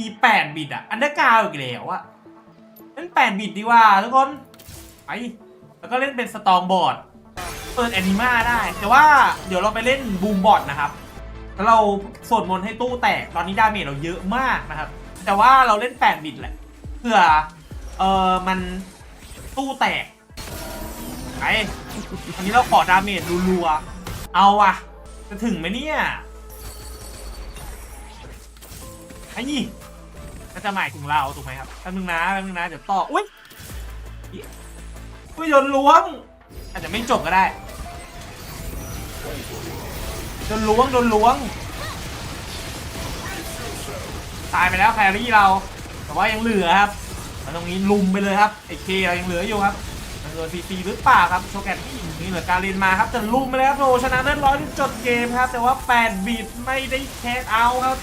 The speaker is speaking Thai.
อีแปดบิตอะ อันเดอร์กาวอีกแล้วอะเล่นแปดบิตดีว่าทุกคน ไปแล้วก็เล่นเป็นสตองบอร์ด เปิดแอนิมาได้ แต่ว่าเดี๋ยวเราไปเล่นบูมบอร์ดนะครับ แล้วเราสวดมนต์ให้ตู้แตก ตอนนี้ดาเมจเราเยอะมากนะครับ แต่ว่าเราเล่น8บิตแหละ เพื่อ เออมันตู้แตก ไปอันนี้เราขอดาเมจรัวๆ เอาอะจะถึงไหมเนี่ยไอ้นี่ ก็จะหมายถึงเราถูกไหมครับแป๊บนึงนะแป๊บนึงนะเดี๋ยวต่ออุ้ยอุ้ยโดนล้วง อาจจะไม่จบก็ได้โดนล้วงโดนล้วง ตายไปแล้วแครี่เรา แต่ว่ายังเหลือครับแล้วตรงนี้ลุมไปเลยครับไอเคเรายังเหลืออยู่ครับมันโดนฟรีหรือเปล่าครับโชแกนนี่เหลือการินมาครับแต่ลุมไปเลยครับโอ้ชนะเลิศร้อยจดเกมครับ แต่ว่า8บิตไม่ได้แคสเอาครับ